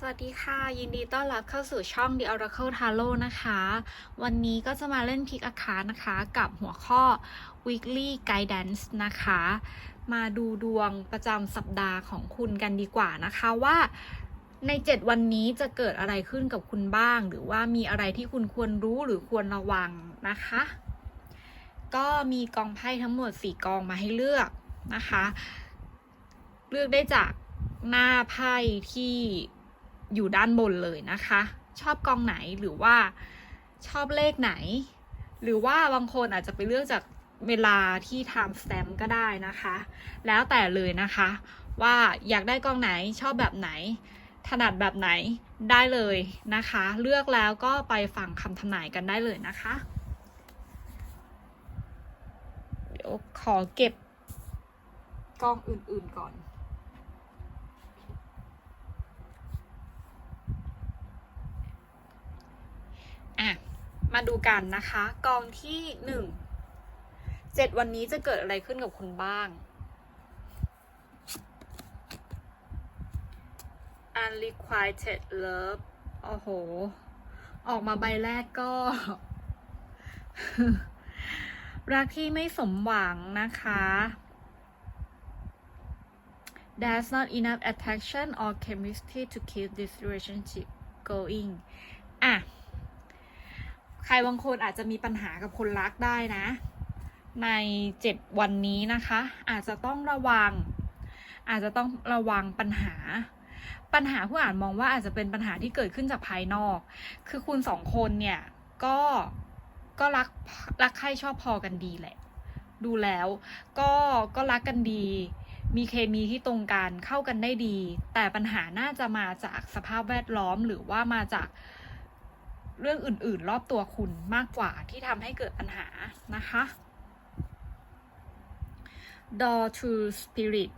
สวัสดีค่ะ ยินดีต้อนรับเข้าสู่ช่อง The Oracle Tarot นะคะ วันนี้ก็จะมาเล่นพิกอาคานะคะ กับหัวข้อ weekly guidance นะคะ มาดูดวงประจำสัปดาห์ของคุณกันดีกว่านะคะว่าใน 7 วันนี้จะเกิดอะไรขึ้นกับคุณบ้าง หรือว่ามีอะไรที่คุณควรรู้หรือควรระวังนะคะ ก็มีกองไพ่ทั้งหมด 4 กองมาให้เลือกนะคะ เลือกได้จากหน้าไพ่ที่ อยู่ด้านบนเลยนะคะ ชอบกองไหนหรือว่าชอบเลขไหน หรือว่าบางคนอาจจะไปเลือกจากเวลาที่ time stamp ก็ได้นะคะ แล้วแต่เลยนะคะ ว่าอยากได้กองไหนชอบแบบไหน ถนัดแบบไหนได้เลยนะคะ เลือกแล้วก็ไปฟังคำทำนายกันได้เลยนะคะ เดี๋ยวขอเก็บกองอื่นๆก่อน อะ มาดูกันนะคะ กองที่หนึ่งเจ็ดวันนี้จะเกิดอะไรขึ้นกับคุณบ้าง unrequited love โอ้โห ออกมาใบแรกก็ รักที่ไม่สมหวังนะคะ There's not enough attraction or chemistry to keep this relationship going อะ ใครบางคนอาจจะมีปัญหากับคนรักได้นะ ในเจ็ดวันนี้นะคะ อาจจะต้องระวัง อาจจะต้องระวังปัญหา ปัญหาผู้อ่านมองว่าอาจจะเป็นปัญหาที่เกิดขึ้นจากภายนอก คือคุณสองคนเนี่ยก็ก็รักรักใครชอบพอกันดีแหละ ดูแล้วก็ก็รักกันดี มีเคมีที่ตรงกันเข้ากันได้ดี แต่ปัญหาน่าจะมาจากสภาพแวดล้อมหรือว่ามาจาก เรื่องอื่น ๆ รอบตัวคุณมากกว่าที่ทำให้เกิดปัญหานะคะ Door to Spirit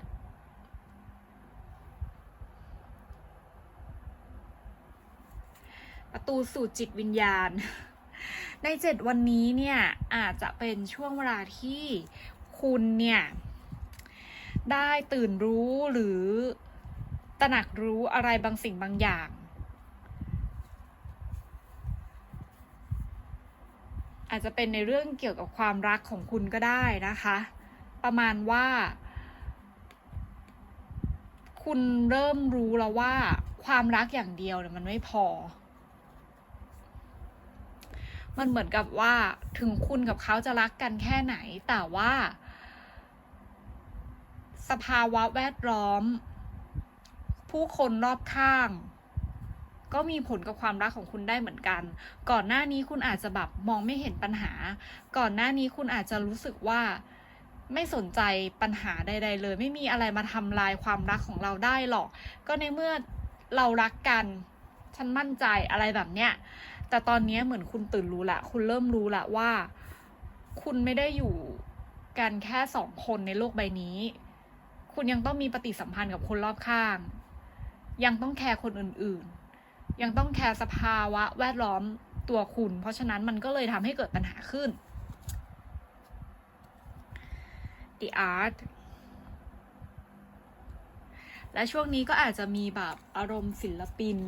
ประตูสู่จิตวิญญาณ ในเจ็ดวันนี้เนี่ย อาจจะเป็นช่วงเวลาที่คุณเนี่ย ได้ตื่นรู้หรือตระหนักรู้อะไรบางสิ่งบางอย่าง อาจจะเป็นในเรื่องเกี่ยวกับความรักของคุณก็ได้นะคะ ประมาณว่า คุณเริ่มรู้แล้วว่า ความรักอย่างเดียวเนี่ยมันไม่พอ มันเหมือนกับว่าถึงคุณกับเขาจะรักกันแค่ไหน แต่ว่า สภาวะแวดล้อม ผู้คนรอบข้าง ก็มีผลกับความรักของคุณได้เหมือนกัน ก่อนหน้านี้คุณอาจจะแบบมองไม่เห็นปัญหา ก่อนหน้านี้คุณอาจจะรู้สึกว่าไม่สนใจปัญหาใด ๆ เลย ไม่มีอะไรมาทำลายความรักของเราได้หรอก ก็ในเมื่อเรารักกัน ฉันมั่นใจอะไรแบบเนี้ย แต่ตอนนี้เหมือนคุณตื่นรู้ละ คุณเริ่มรู้ละว่า คุณไม่ได้อยู่กันแค่สองคนในโลกใบนี้ คุณยังต้องมีปฏิสัมพันธ์กับคนรอบข้าง ยังต้องแคร์คนอื่น ๆ ยังต้องแคร์สภาวะแวดล้อมตัวคุณ เพราะฉะนั้นมันก็เลยทำให้เกิดปัญหาขึ้น The Art และช่วงนี้ก็อาจจะมีแบบอารมณ์ศิลปิน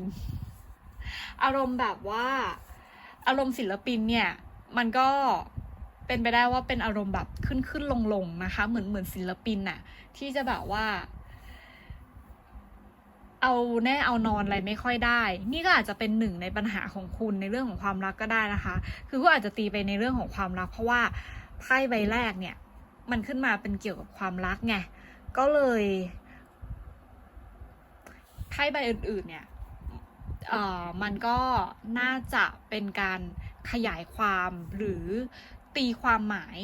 อารมณ์แบบว่า อารมณ์ศิลปินเนี่ย มันก็เป็นไปได้ว่าเป็นอารมณ์แบบขึ้นขึ้นลงลงนะคะ เหมือนเหมือนศิลปินน่ะ ที่จะแบบว่า เอาแน่เอานอนอะไรไม่ค่อยได้ นี่ก็อาจจะเป็นหนึ่งในปัญหาของคุณในเรื่องของความรักก็ได้นะคะ คือก็อาจจะตีไปในเรื่องของความรัก เพราะว่าไพ่ใบแรกเนี่ย มันขึ้นมาเป็นเกี่ยวกับความรักไง ก็เลยไพ่ใบอื่น ๆ เนี่ยเอ่อมันก็น่าจะเป็นการขยายความหรือตีความหมาย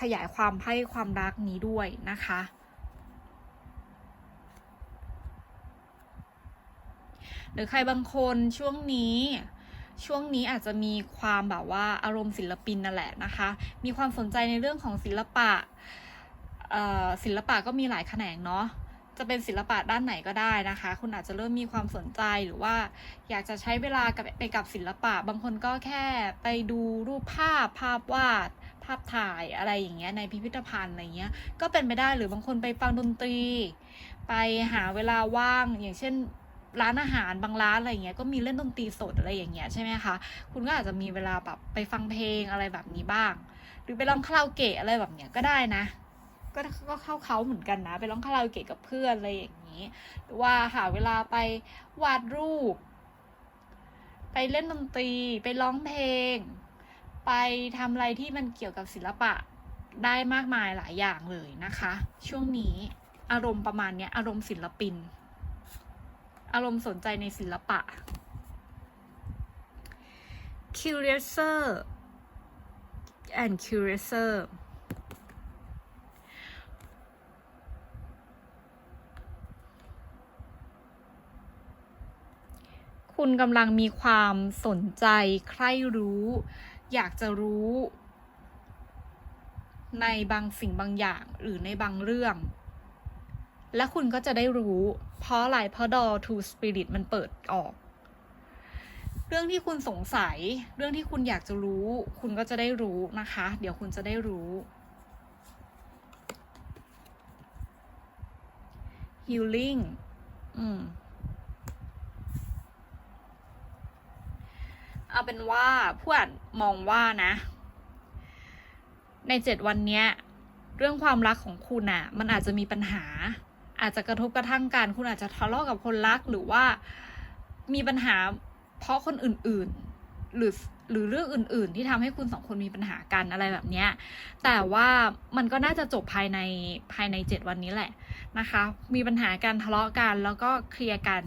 ขยายความไพ่ความรักนี้ด้วยนะคะ หรือใครบางคนช่วงนี้ช่วงนี้อาจจะมีความแบบว่าอารมณ์ศิลปินนั่นแหละนะคะ มีความสนใจในเรื่องของศิลปะศิลปะก็มีหลายแขนงเนาะ จะเป็นศิลปะด้านไหนก็ได้นะคะ คุณอาจจะเริ่มมีความสนใจหรือว่า อยากจะใช้เวลากับไปกับศิลปะ บางคนก็แค่ไปดูรูปภาพภาพวาดภาพถ่ายอะไรอย่างเงี้ยในพิพิธภัณฑ์อะไรเงี้ย ก็เป็นไปได้หรือบางคนไปฟังดนตรี ไปหาเวลาว่างอย่างเช่น ร้านอาหารบางร้านอะไรอย่างเงี้ยก็มีเล่นดนตรีสดอะไรอย่างเงี้ยใช่ไหมคะคุณก็อาจจะมีเวลาแบบไปฟังเพลงอะไรแบบนี้บ้าง หรือไปร้องคาราโอเกะอะไรแบบเนี้ยก็ได้นะ ก็ก็เข้าเขาเหมือนกันนะ ไปร้องคาราโอเกะกับเพื่อนอะไรอย่างนี้ หรือว่าหาเวลาไปวาดรูป ไปเล่นดนตรี ไปร้องเพลง ไปทำอะไรที่มันเกี่ยวกับศิลปะได้มากมายหลายอย่างเลยนะคะ ช่วงนี้อารมณ์ประมาณเนี้ยอารมณ์ศิลปิน อารมณ์สนใจในศิลปะ curiouser and curiouser คุณกำลังมีความสนใจใคร่รู้ อยากจะรู้ ในบางสิ่งบางอย่างหรือในบางเรื่อง และคุณก็จะได้รู้ เพราะอะไรเพราะ door to spirit มันเปิดออก เรื่องที่คุณสงสัย เรื่องที่คุณอยากจะรู้ คุณก็จะได้รู้นะคะ เดี๋ยวคุณจะได้รู้ healing อืมเอาเป็นว่าผู้อ่านมองว่านะ ในเจ็ดวันเนี้ย เรื่องความรักของคุณอะ่ะ มันอาจจะมีปัญหา อาจจะกระทบกระทั่งกัน คุณอาจจะทะเลาะกับคนรักหรือว่ามีปัญหาเพราะคนอื่นๆ หรือหรือเรื่องอื่น ๆ ที่ทำให้คุณสองคนมีปัญหากันอะไรแบบเนี้ย แต่ว่ามันก็น่าจะจบภายในภายในเจ็ดวันนี้แหละนะคะ มีปัญหาการทะเลาะกันแล้วก็เคลียร์กัน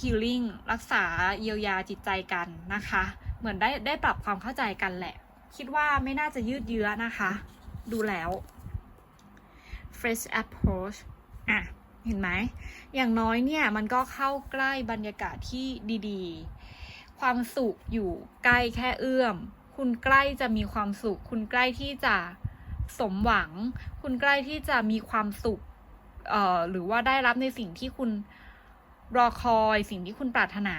healing รักษาเยียวยาจิตใจกันนะคะ เหมือนได้ได้ปรับความเข้าใจกันแหละ คิดว่าไม่น่าจะยืดเยื้อนะคะ ดูแล้ว fresh approach อะเห็นไหม อย่างน้อยเนี่ยมันก็เข้าใกล้บรรยากาศที่ดีๆ ความสุขอยู่ใกล้แค่เอื้อม คุณใกล้จะมีความสุข คุณใกล้ที่จะสมหวัง คุณใกล้ที่จะมีความสุขเอ่อหรือว่าได้รับในสิ่งที่คุณรอคอย สิ่งที่คุณปรารถนา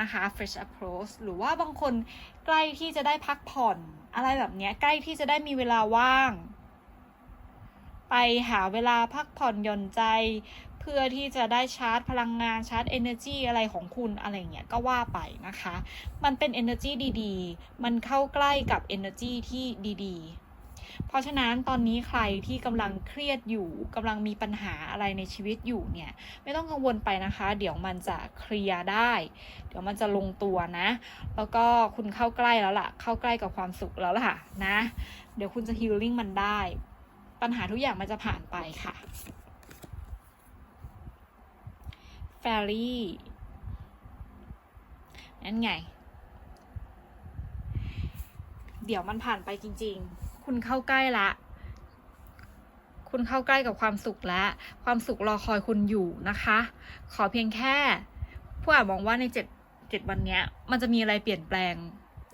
นะคะ fresh approach หรือว่าบางคนใกล้ที่จะได้พักผ่อน อะไรแบบนี้ใกล้ที่จะได้มีเวลาว่าง ไปหาเวลาพักผ่อนหย่อนใจ เพื่อที่จะได้ชาร์จพลังงานชาร์จ energy อะไรของคุณอะไรเงี้ยก็ว่าไปนะคะ มันเป็น energy ดีๆ มันเข้าใกล้กับ energy ที่ดีๆ เพราะฉะนั้นตอนนี้ใครที่กำลังเครียดอยู่กำลังมีปัญหาอะไรในชีวิตอยู่เนี่ย ไม่ต้องกังวลไปนะคะ เดี๋ยวมันจะเคลียร์ได้ เดี๋ยวมันจะลงตัวนะ แล้วก็คุณเข้าใกล้แล้วล่ะ เข้าใกล้กับความสุขแล้วล่ะนะ เดี๋ยวคุณจะฮิลลิ่งมันได้ ปัญหาทุกอย่างมันจะผ่านไปค่ะแฟรี่นั่นไง เดี๋ยวมันผ่านไปจริง ๆ คุณเข้าใกล้ละคุณเข้าใกล้กับความสุขแล้วความสุขรอคอยคุณอยู่นะคะ ขอเพียงแค่ผู้อ่านมองว่าในเจ็ดเจ็ดวันเนี้ยมันจะมีอะไรเปลี่ยนแปลง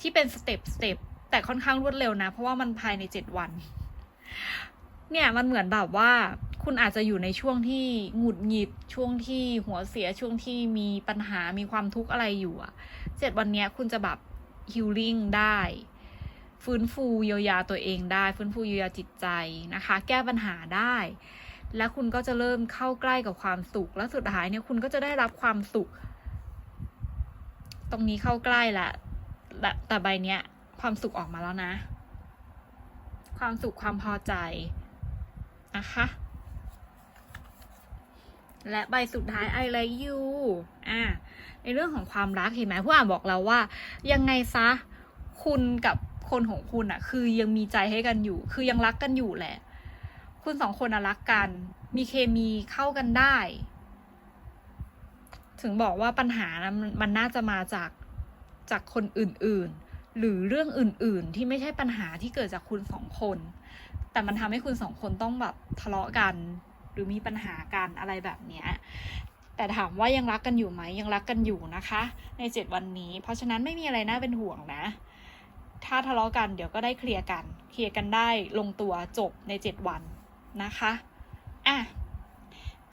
ที่เป็นสเต็ปสเต็ปแต่ค่อนข้างรวดเร็วนะ เพราะว่ามันภายในเจ็ดวัน เนี่ยมันเหมือนแบบว่าคุณอาจจะอยู่ในช่วงที่หงุดหงิดช่วงที่หัวเสียช่วงที่มีปัญหามีความทุกข์อะไรอยู่อะเจ็ดวันเนี้ยคุณจะแบบฮิลลิ่งได้ ฟื้นฟูเยียวยาตัวเองได้ ฟื้นฟูเยียวยาจิตใจนะคะ แก้ปัญหาได้ และคุณก็จะเริ่มเข้าใกล้กับความสุข และสุดท้ายเนี่ยคุณก็จะได้รับความสุข ตรงนี้เข้าใกล้ละและแต่ใบเนี้ยความสุขออกมาแล้วนะ ความสุขความพอใจ นะคะ และใบสุดท้าย I like you อ่า ในเรื่องของความรักเห็นไหมผู้อ่านบอกเราว่า ยังไงซะ คุณกับคนของคุณอะคือยังมีใจให้กันอยู่ คือยังรักกันอยู่แหละ คุณสองคนอะรักกัน มีเคมีเข้ากันได้ ถึงบอกว่าปัญหานะมันมันน่าจะมาจากจากคนอื่นๆ หรือเรื่องอื่นๆ ที่ไม่ใช่ปัญหาที่เกิดจากคุณสองคน แต่มันทำให้คุณสองคนต้องแบบทะเลาะกัน หรือมีปัญหากันอะไรแบบเนี้ยแต่ถามว่ายังรักกันอยู่ไหมยังรักกันอยู่นะคะ ในเจ็ดวันนี้ เพราะฉะนั้นไม่มีอะไรน่าเป็นห่วงนะ ถ้าทะเลาะกันเดี๋ยวก็ได้เคลียร์กัน เคลียร์กันได้ลงตัวจบในเจ็ดวันนะคะอะ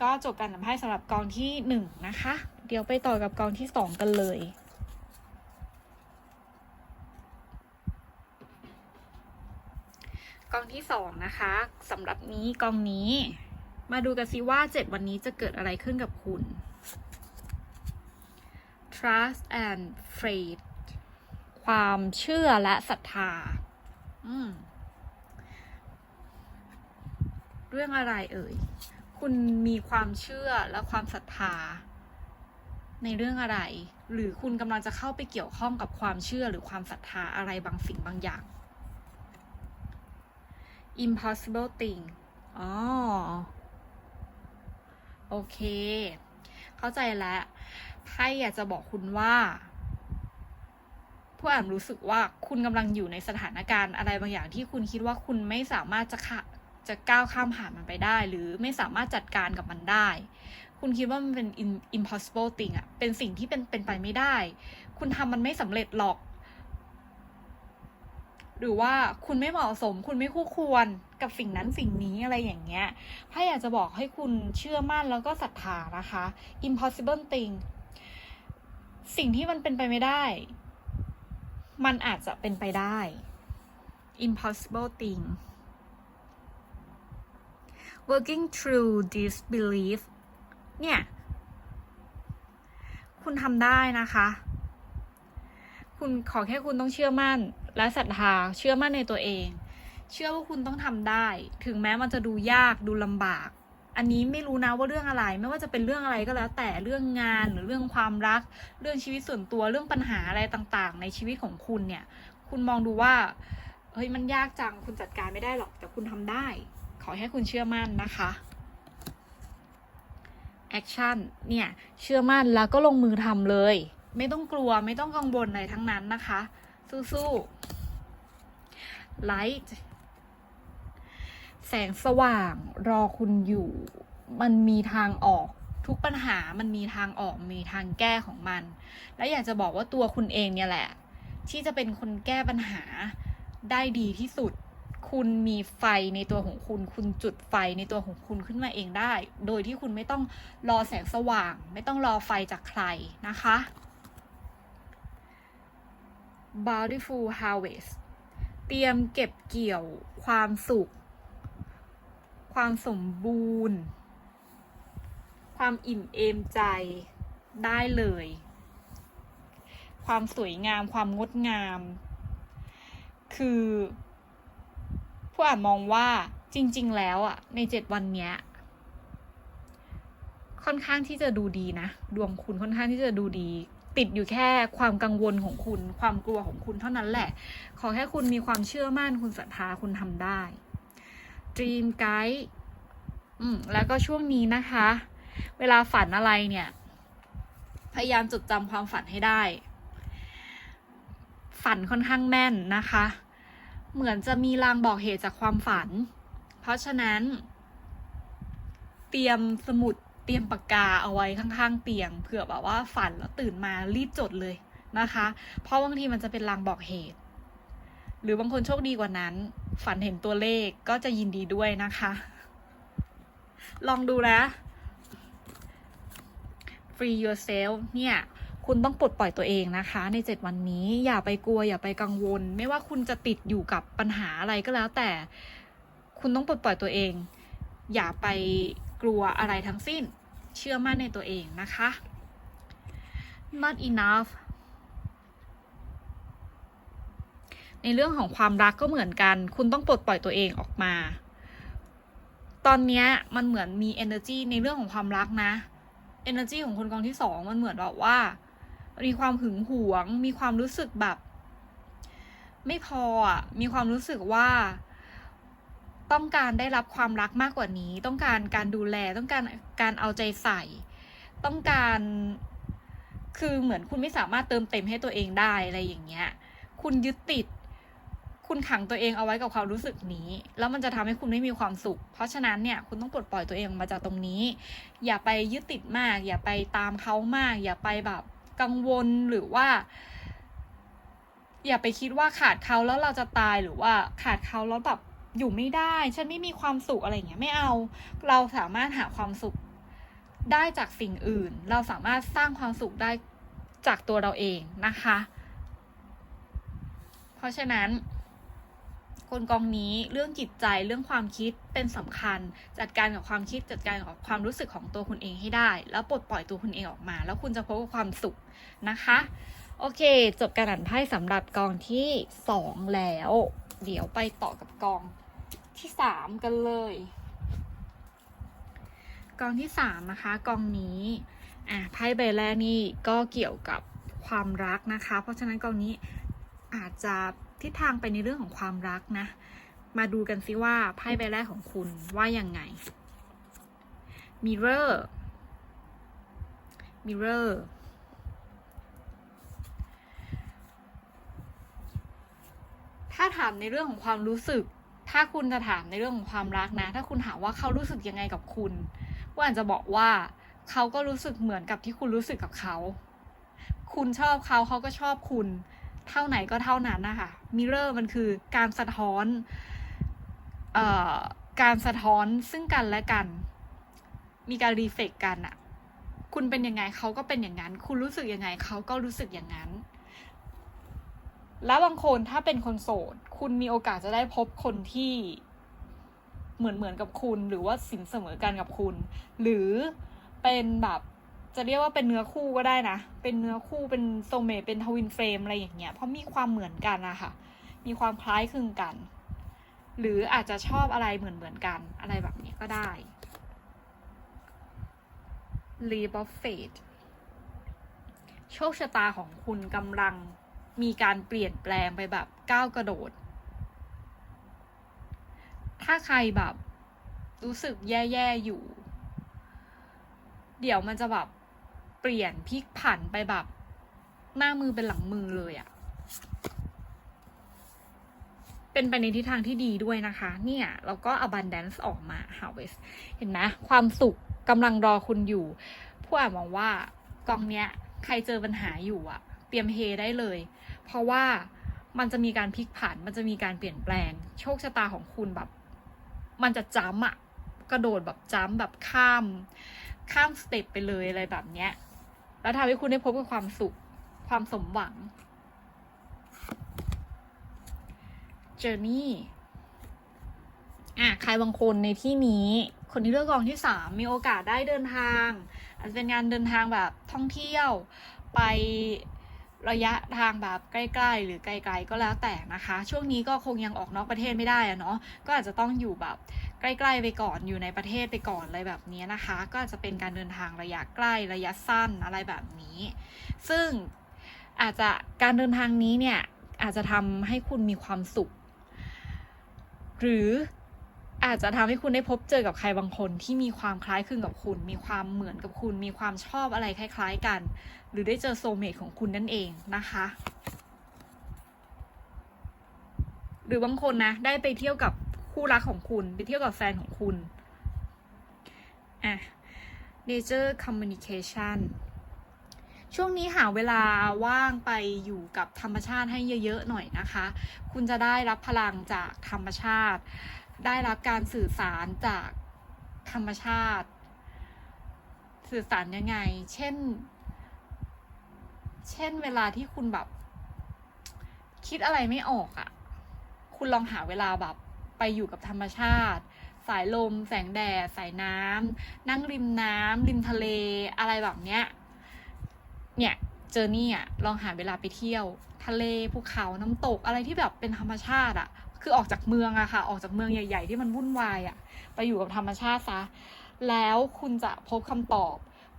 ก็จบการสัมภาษณ์สำหรับกองที่หนึ่งนะคะ เดี๋ยวไปต่อกับกองที่สองกันเลย กองที่สองนะคะสำหรับนี้กองนี้ มาดูกันซิว่าเจ็ดวันนี้จะเกิดอะไรขึ้นกับคุณ trust and faith ความเชื่อและศรัทธาเรื่องอะไรเอ่ย คุณมีความเชื่อและความศรัทธา ในเรื่องอะไร หรือคุณกำลังจะเข้าไปเกี่ยวข้องกับความเชื่อหรือความศรัทธาอะไรบางสิ่งบางอย่าง impossible thing อ๋อ โอเค เข้าใจแล้วไพ่อยากจะบอกคุณว่า ผู้อ่านรู้สึกว่าคุณกำลังอยู่ในสถานการณ์อะไรบางอย่างที่คุณคิดว่าคุณไม่สามารถจะขะจะก้าวข้ามผ่านมันไปได้ หรือไม่สามารถจัดการกับมันได้ คุณคิดว่ามันเป็น im- impossible thing อะเป็นสิ่งที่เป็นเป็นไปไม่ได้ คุณทำมันไม่สำเร็จหรอก หรือว่าคุณไม่เหมาะสม คุณไม่คู่ควรกับสิ่งนั้นสิ่งนี้อะไรอย่างเงี้ย ถ้าอยากจะบอกให้คุณเชื่อมั่นแล้วก็ศรัทธานะคะ impossible thing สิ่งที่มันเป็นไปไม่ได้ มันอาจจะเป็นไปได้ impossible thing working through this belief เนี่ย คุณทำได้นะคะ คุณขอแค่คุณต้องเชื่อมั่น และศรัทธาเชื่อมั่นในตัวเอง เชื่อว่าคุณต้องทำได้ ถึงแม้มันจะดูยากดูลำบาก อันนี้ไม่รู้นะว่าเรื่องอะไร ไม่ว่าจะเป็นเรื่องอะไรก็แล้ว แต่เรื่องงานหรือเรื่องความรัก เรื่องชีวิตส่วนตัวเรื่องปัญหาอะไรต่างๆ ในชีวิตของคุณเนี่ย คุณมองดูว่าเฮ้ยมันยากจังคุณจัดการไม่ได้หรอกแต่คุณทำได้ ขอให้คุณเชื่อมั่นนะคะแอคชั่นเนี่ยเชื่อมั่นแล้วก็ลงมือทำเลย ไม่ต้องกลัวไม่ต้องกังวลอะไรทั้งนั้นนะคะ สู้ๆไลท์แสงสว่างรอคุณอยู่ มันมีทางออกทุกปัญหามันมีทางออกมีทางแก้ของมัน และอยากจะบอกว่าตัวคุณเองเนี่ยแหละ ที่จะเป็นคนแก้ปัญหาได้ดีที่สุด คุณมีไฟในตัวของคุณ คุณจุดไฟในตัวของคุณขึ้นมาเองได้ โดยที่คุณไม่ต้องรอแสงสว่าง ไม่ต้องรอไฟจากใครนะคะ bountiful harvest เตรียมเก็บเกี่ยวความสุข ความสมบูรณ์ ความอิ่มเอมใจได้เลย ความสวยงามความงดงาม คือผู้อ่านมองว่าจริง ๆ แล้วอะ ในเจ็ดวันเนี้ย ค่อนข้างที่จะดูดีนะ ดวงคุณค่อนข้างที่จะดูดี ติดอยู่แค่ความกังวลของคุณ ความกลัวของคุณเท่านั้นแหละ ขอแค่คุณมีความเชื่อมั่นคุณศรัทธาคุณทำได้ Dream Guide อืมแล้วก็ช่วงนี้นะคะ เวลาฝันอะไรเนี่ย พยายามจดจำความฝันให้ได้ ฝันค่อนข้างแม่นนะคะ เหมือนจะมีลางบอกเหตุจากความฝัน เพราะฉะนั้น เตรียมสมุด ตรียมปากกาเอาไว้ข้างๆ เตียงเผื่อแบบว่าฝันแล้วตื่นมารีบจดเลยนะคะ เพราะบางทีมันจะเป็นลางบอกเหตุ หรือบางคนโชคดีกว่านั้น ฝันเห็นตัวเลขก็จะยินดีด้วยนะคะ ลองดูนะ free yourself เนี่ยคุณต้องปลดปล่อยตัวเองนะคะ ในเจ็ดวันนี้อย่าไปกลัวอย่าไปกังวล ไม่ว่าคุณจะติดอยู่กับปัญหาอะไรก็แล้ว แต่คุณต้องปลดปล่อยตัวเอง อย่าไปกลัวอะไรทั้งสิ้น เชื่อมั่นในตัวเองนะคะ not enough ในเรื่องของความรักก็เหมือนกัน คุณต้องปลดปล่อยตัวเองออกมา ตอนนี้มันเหมือนมี energy ในเรื่องของความรักนะ energy ของคนกองที่สองมันเหมือนแบบว่า มีความหึงหวง มีความรู้สึกแบบ ไม่พออะ มีความรู้สึกว่า ต้องการได้รับความรักมากกว่านี้ ต้องการการดูแล ต้องการการเอาใจใส่ ต้องการ คือเหมือนคุณไม่สามารถเติมเต็มให้ตัวเองได้อะไรอย่างเงี้ย คุณยึดติด คุณขังตัวเองเอาไว้กับความรู้สึกนี้ แล้วมันจะทำให้คุณไม่มีความสุข เพราะฉะนั้นเนี่ย คุณต้องปลดปล่อยตัวเองมาจากตรงนี้ อย่าไปยึดติดมาก อย่าไปตามเขามาก อย่าไปแบบกังวลหรือว่าอย่าไปคิดว่าขาดเขาแล้วเราจะตายหรือว่าขาดเขาแล้วแบบ อยู่ไม่ได้ ฉันไม่มีความสุขอะไรอย่างเงี้ยไม่เอา เราสามารถหาความสุขได้จากสิ่งอื่น เราสามารถสร้างความสุขได้จากตัวเราเองนะคะ เพราะฉะนั้นคนกองนี้เรื่องจิตใจเรื่องความคิดเป็นสำคัญ จัดการกับความคิดจัดการกับความรู้สึกของตัวคุณเองให้ได้ แล้วปลดปล่อยตัวคุณเองออกมา แล้วคุณจะพบกับความสุขนะคะ โอเค จบการอ่านไพ่สำหรับกองที่สองแล้ว เดี๋ยวไปต่อกับกอง ที่สามกันเลย กองที่สามนะคะกองนี้อะไพ่ใบแรกนี่ก็เกี่ยวกับความรักนะคะ เพราะฉะนั้นกองนี้อาจจะทิศทางไปในเรื่องของความรักนะ มาดูกันซิว่าไพ่ใบแรกของคุณว่ายังไง Mirror Mirror ถ้าถามในเรื่องของความรู้สึก ถ้าคุณจะถามในเรื่องของความรักนะ ถ้าคุณถามว่าเขารู้สึกยังไงกับคุณว่าอาจจะบอกว่าเขาก็รู้สึกเหมือนกับที่คุณรู้สึกกับเขา คุณชอบเขาเขาก็ชอบคุณ เท่าไหนก็เท่านั้นนะคะมิเรอร์มันคือการสะท้อนเอ่อการสะท้อนซึ่งกันและกัน มีการรีเฟกกันอะคุณเป็นยังไงเขาก็เป็นอย่างนั้น คุณรู้สึกยังไงเขาก็รู้สึกอย่างนั้น แล้วบางคนถ้าเป็นคนโสด คุณมีโอกาสจะได้พบคนที่เหมือนเหมือนกับคุณ หรือว่าสินเสมอกันกับคุณ หรือเป็นแบบจะเรียกว่าเป็นเนื้อคู่ก็ได้นะ เป็นเนื้อคู่เป็นโซเมเป็นทวินเฟรมอะไรอย่างเงี้ย เพราะมีความเหมือนกันอะค่ะมีความคล้ายคลึงกัน หรืออาจจะชอบอะไรเหมือนเหมือนกัน อะไรแบบนี้ก็ได้ Leap of Fate โชคชะตาของคุณกำลัง มีการเปลี่ยนแปลงไปแบบก้าวกระโดด ถ้าใครแบบรู้สึกแย่ๆอยู่ เดี๋ยวมันจะแบบเปลี่ยนพลิกผันไปแบบหน้ามือเป็นหลังมือเลยอะเป็นไปในทิศทางที่ดีด้วยนะคะ เนี่ยเราก็ abundance ออกมา harvest เห็นไหมความสุขกำลังรอคุณอยู่ ผู้อ่านมองว่ากองเนี้ย ใครเจอปัญหาอยู่อะ เตรียมเฮได้เลย เพราะว่ามันจะมีการพลิกผัน มันจะมีการเปลี่ยนแปลง โชคชะตาของคุณแบบ มันจะจ้ำอะกระโดดแบบจ้ำแบบข้าม ข้ามสเต็ปไปเลยอะไรแบบเนี้ย แล้วทำให้คุณได้พบกับความสุข ความสมหวัง journey อะใครบางคนในที่นี้ คนที่เลือกกองที่สามมีโอกาสได้เดินทาง อาจจะเป็นงานเดินทางแบบท่องเที่ยวไป ระยะทางแบบใกล้ๆ หรือไกลๆก็แล้วแต่นะคะ ช่วงนี้ก็คงยังออกนอกประเทศไม่ได้อะเนาะก็อาจจะต้องอยู่แบบใกล้ๆไปก่อนอยู่ในประเทศไปก่อนอะไรแบบนี้นะคะ ก็อาจจะเป็นการเดินทางระยะใกล้ระยะสั้นอะไรแบบนี้ ซึ่งอาจจะการเดินทางนี้เนี่ยอาจจะทำให้คุณมีความสุข หรือ อาจจะทำให้คุณได้พบเจอกับใครบางคนที่มีความคล้ายคลึงกับคุณ มีความเหมือนกับคุณ มีความชอบอะไรคล้าย ๆ กัน หรือได้เจอโซเมตของคุณนั่นเองนะคะ หรือบางคนนะ ได้ไปเที่ยวกับคู่รักของคุณ ไปเที่ยวกับแฟนของคุณอะ nature communication ช่วงนี้หาเวลาว่างไปอยู่กับธรรมชาติให้เยอะๆหน่อยนะคะ คุณจะได้รับพลังจากธรรมชาติ ได้รับการสื่อสารจากธรรมชาติ สื่อสารยังไง เช่น เช่นเวลาที่คุณแบบ คิดอะไรไม่ออกอะ่ะ คุณลองหาเวลาแบบไปอยู่กับธรรมชาติ สายลม แสงแดด สายน้ำนั่งริมน้ำริมทะเลอะไรแบบเนี้ย เนี่ยเจอนี่อะลองหาเวลาไปเที่ยว ทะเลภูเขาน้ำตกอะไรที่แบบเป็นธรรมชาติอะ คือออกจากเมืองอะค่ะ ออกจากเมืองใหญ่ ๆ ที่มันวุ่นวายอะไปอยู่กับธรรมชาติซะ แล้วคุณจะพบคำตอบ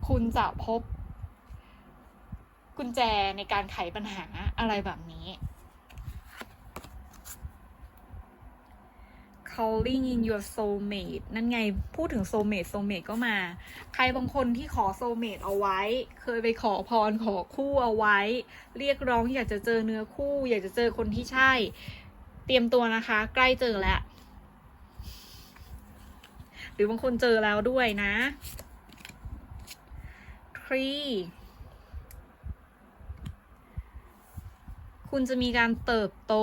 คุณจะพบ กุญแจในการไขปัญหาอะไรแบบนี้ calling in your soulmate นั่นไงพูดถึง soulmate soulmate ก็มา ใครบางคนที่ขอ soulmate เอาไว้ เคยไปขอพรขอคู่เอาไว้ เรียกร้องอยากจะเจอเนื้อคู่ อยากจะเจอคนที่ใช่ ตรียมตัวนะคะ ใกล้เจอแล้ว หรือบางคนเจอแล้วด้วยนะ tree คุณจะมีการเติบโต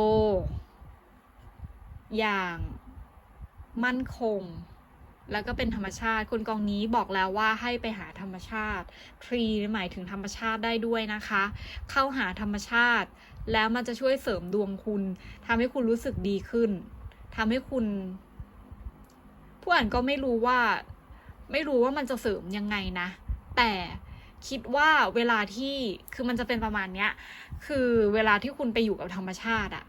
อย่างมั่นคง แล้วก็เป็นธรรมชาติ คนกองนี้บอกแล้วว่าให้ไปหาธรรมชาติทรีหมายถึงธรรมชาติได้ด้วยนะคะ เข้าหาธรรมชาติ แล้วมันจะช่วยเสริมดวงคุณทำให้คุณรู้สึกดีขึ้นทำให้คุณ ผู้อ่านก็ไม่รู้ว่า ไม่รู้ว่ามันจะเสริมยังไงนะ แต่คิดว่าเวลาที่คือมันจะเป็นประมาณเนี้ย คือเวลาที่คุณไปอยู่กับธรรมชาติอะ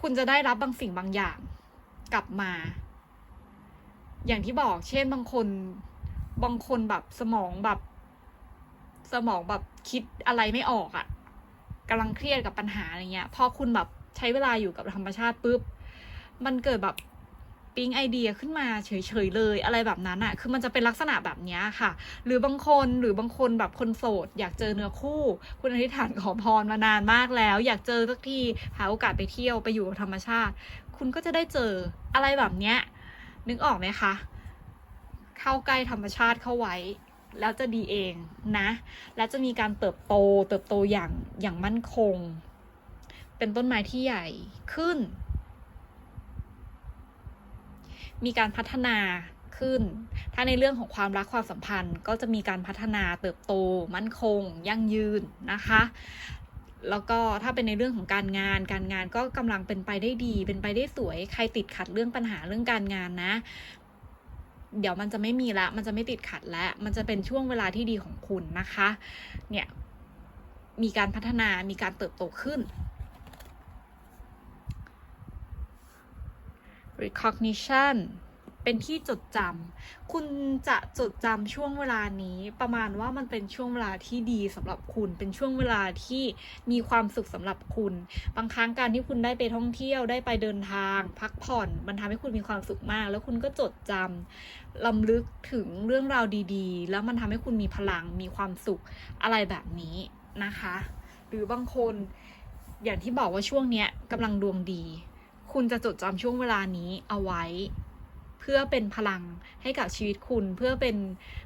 คุณจะได้รับบางสิ่งบางอย่างกลับมา อย่างที่บอก เช่นบางคน บางคนแบบสมองแบบ สมองแบบคิดอะไรไม่ออกอะกำลังเครียดกับปัญหาอะไรเงี้ย พอคุณแบบใช้เวลาอยู่กับธรรมชาติปุ๊บ มันเกิดแบบปิ๊งไอเดียขึ้นมาเฉยๆเลยอะไรแบบนั้นอะคือมันจะเป็นลักษณะแบบนี้ค่ะ หรือบางคนหรือบางคนแบบคนโสด อยากเจอเนื้อคู่ คุณอธิษฐานขอพรมานานมากแล้ว อยากเจอสักทีหาโอกาสไปเที่ยวไปอยู่กับธรรมชาติ คุณก็จะได้เจออะไรแบบเนี้ยนึกออกไหมคะ เข้าใกล้ธรรมชาติเข้าไว้ แล้วจะดีเองนะ และจะมีการเติบโตเติบโตอย่างอย่างมั่นคง เป็นต้นไม้ที่ใหญ่ขึ้น มีการพัฒนาขึ้น ถ้าในเรื่องของความรักความสัมพันธ์ ก็จะมีการพัฒนาเติบโตมั่นคง ยั่งยืนนะคะ แล้วก็ถ้าเป็นในเรื่องของการงาน การงานก็กำลังเป็นไปได้ดี เป็นไปได้สวย ใครติดขัดเรื่องปัญหาเรื่องการงานนะ เดี๋ยวมันจะไม่มีละ มันจะไม่ติดขัดแล้วมันจะเป็นช่วงเวลาที่ดีของคุณนะคะ เนี่ย มีการพัฒนา มีการเติบโตขึ้น recognition เป็นที่จดจำคุณจะจดจำช่วงเวลานี้ประมาณว่ามันเป็นช่วงเวลาที่ดีสำหรับคุณ เป็นช่วงเวลาที่มีความสุขสำหรับคุณ บางครั้งการที่คุณได้ไปท่องเที่ยวได้ไปเดินทาง พักผ่อน มันทำให้คุณมีความสุขมาก แล้วคุณก็จดจำลำลึกถึงเรื่องราวดีๆ แล้วมันทำให้คุณมีพลังมีความสุขอะไรแบบนี้นะคะ หรือบางคนอย่างที่บอกว่าช่วงเนี้ยกำลังดวงดี คุณจะจดจำช่วงเวลานี้เอาไว้ เพื่อเป็นพลังให้กับชีวิตคุณเพื่อเป็น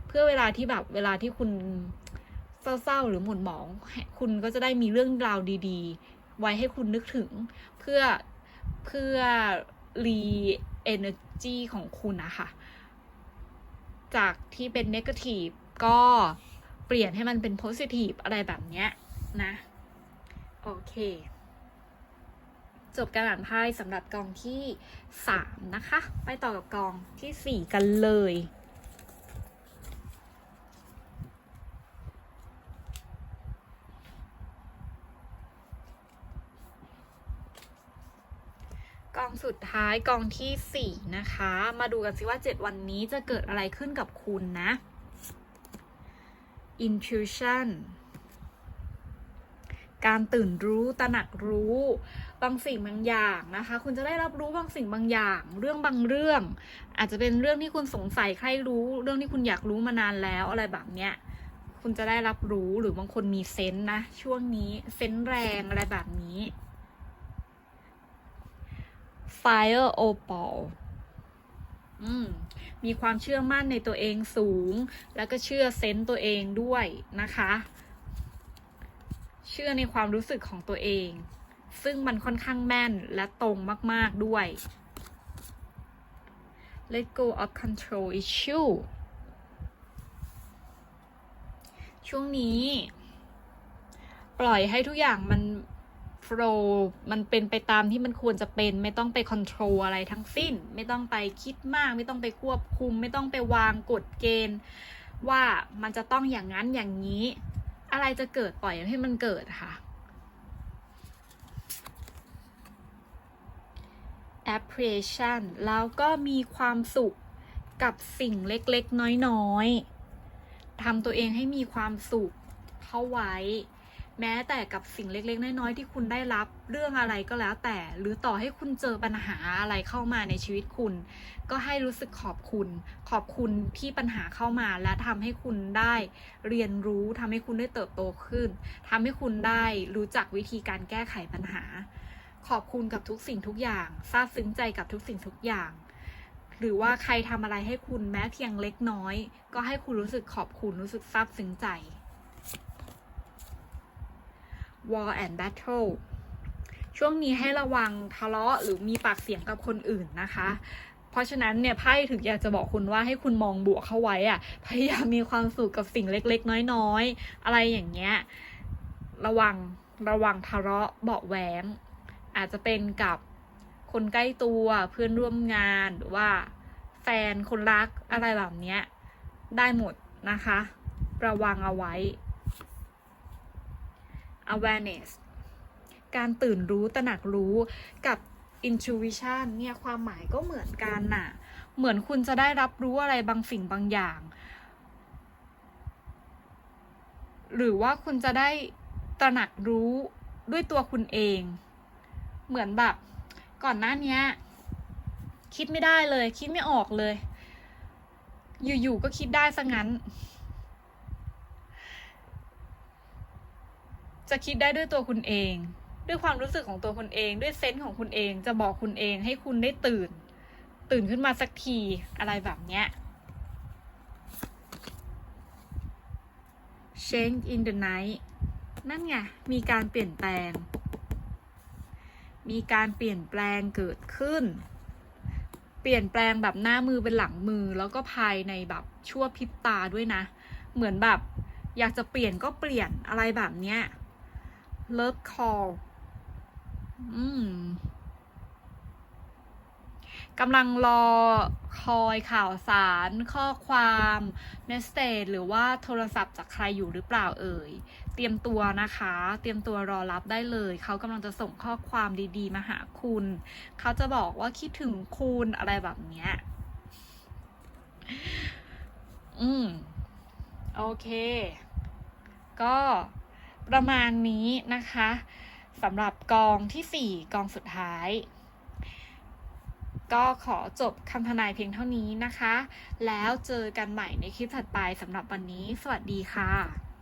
เพื่อเวลาที่แบบเวลาที่คุณเศร้าๆ หรือหม่นหมอง คุณก็จะได้มีเรื่องราวดีๆ ไว้ให้คุณนึกถึง เพื่อเพื่อรีเอเนอร์จีของคุณนะคะจากที่เป็นเนกาทีฟก็เปลี่ยนให้มันเป็นโพสิทีฟอะไรแบบเนี้ยนะ โอเค จบการอ่านไพ่สำหรับกองที่ 3 นะคะ ไปต่อกับกองทีสี่ 4 กันเลย กองสุดท้ายกองที่ 4 นะคะ มาดูกันสิว่า 7 วันนี้จะเกิดอะไรขึ้นกับคุณนะ intuition การตื่นรู้ตระหนักรู้ บางสิ่งบางอย่างนะคะ คุณจะได้รับรู้บางสิ่งบางอย่าง เรื่องบางเรื่อง อาจจะเป็นเรื่องที่คุณสงสัยใครรู้ เรื่องที่คุณอยากรู้มานานแล้วอะไรแบบเนี้ยคุณจะได้รับรู้หรือบางคนมีเซนส์นะช่วงนี้เซนส์แรงอะไรแบบนี้ Fire Opal อืมมีความเชื่อมั่นในตัวเองสูง แล้วก็เชื่อเซนส์ตัวเองด้วยนะคะ เชื่อในความรู้สึกของตัวเอง ซึ่งมันค่อนข้างแม่นและตรงมาก ๆ ด้วย Let go of control issue ช่วงนี้ ปล่อยให้ทุกอย่างมันโฟลมันเป็นไปตามที่มันควรจะเป็น ไม่ต้องไปคอนโทรลอะไรทั้งสิ้น ไม่ต้องไปคิดมาก ไม่ต้องไปควบคุม ไม่ต้องไปวางกฎเกณฑ์ ว่ามันจะต้องอย่างนั้นอย่างนี้ อะไรจะเกิดปล่อยให้มันเกิดค่ะ appreciation แล้วก็มีความสุขกับสิ่งเล็กๆ น้อยๆทำตัวเองให้มีความสุขเข้าไว้ แม้แต่กับสิ่งเล็ก ๆ น้อยๆที่คุณได้รับเรื่องอะไรก็แล้วแต่ หรือต่อให้คุณเจอปัญหาอะไรเข้ามาในชีวิตคุณ ก็ให้รู้สึกขอบคุณ ขอบคุณที่ปัญหาเข้ามา และทำให้คุณได้เรียนรู้ทำให้คุณได้เติบโตขึ้นทำให้คุณได้รู้จักวิธีการแก้ไขปัญหา ขอบคุณกับทุกสิ่งทุกอย่างซาบซึ้งใจกับทุกสิ่งทุกอย่าง หรือว่าใครทำอะไรให้คุณแม้เพียงเล็กน้อย ก็ให้คุณรู้สึกขอบคุณรู้สึกซาบซึ้งใจ War and Battle ช่วงนี้ให้ระวังทะเลาะหรือมีปากเสียงกับคนอื่นนะคะ เพราะฉะนั้นเนี่ยไพ่ถึงอยากจะบอกคุณว่าให้คุณมองบวกเข้าไว้อะพยายามมีความสุขกับสิ่งเล็กๆ น้อยๆ อะไรอย่างเงี้ย ระวังระวังทะเลาะเบาแหวง อาจจะเป็นกับคนใกล้ตัวเพื่อนร่วมงานหรือว่าแฟนคนรักอะไรแบบนี้ได้หมดนะคะ ระวังเอาไว้ awareness การตื่นรู้ตระหนักรู้กับ intuition เนี่ยความหมายก็เหมือนกันน่ะ เหมือนคุณจะได้รับรู้อะไรบางสิ่งบางอย่าง หรือว่าคุณจะได้ตระหนักรู้ด้วยตัวคุณเอง เหมือนแบบก่อนหน้านี้คิดไม่ได้เลย คิดไม่ออกเลย อยู่ๆก็คิดได้ซะงั้น จะคิดได้ด้วยตัวคุณเอง ด้วยความรู้สึกของตัวคุณเอง ด้วยเซนส์ของคุณเอง จะบอกคุณเอง ให้คุณได้ตื่น ตื่นขึ้นมาสักทีอะไรแบบเนี้ย change in the night นั่นไง มีการเปลี่ยนแปลง มีการเปลี่ยนแปลงเกิดขึ้น เปลี่ยนแปลงแบบหน้ามือเป็นหลังมือแล้วก็ภายในแบบชั่วพริบตาด้วยนะ เหมือนแบบอยากจะเปลี่ยนก็เปลี่ยนอะไรแบบเนี้ย love call อืมกำลังรอคอยข่าวสาร ข้อความ เมสเซจหรือว่าโทรศัพท์จากใครอยู่หรือเปล่าเอ่ย เตรียมตัวนะคะ เตรียมตัวรอรับได้เลย เขากำลังจะส่งข้อความดีๆ มาหาคุณ เขาจะบอกว่าคิดถึงคุณอะไรแบบเนี้ย อืม โอเค ก็ประมาณนี้นะคะสำหรับกองที่ 4 กองสุดท้าย ก็ขอจบคำทนายเพียงเท่านี้นะคะ แล้วเจอกันใหม่ในคลิปถัดไปสำหรับวันนี้ สวัสดีค่ะ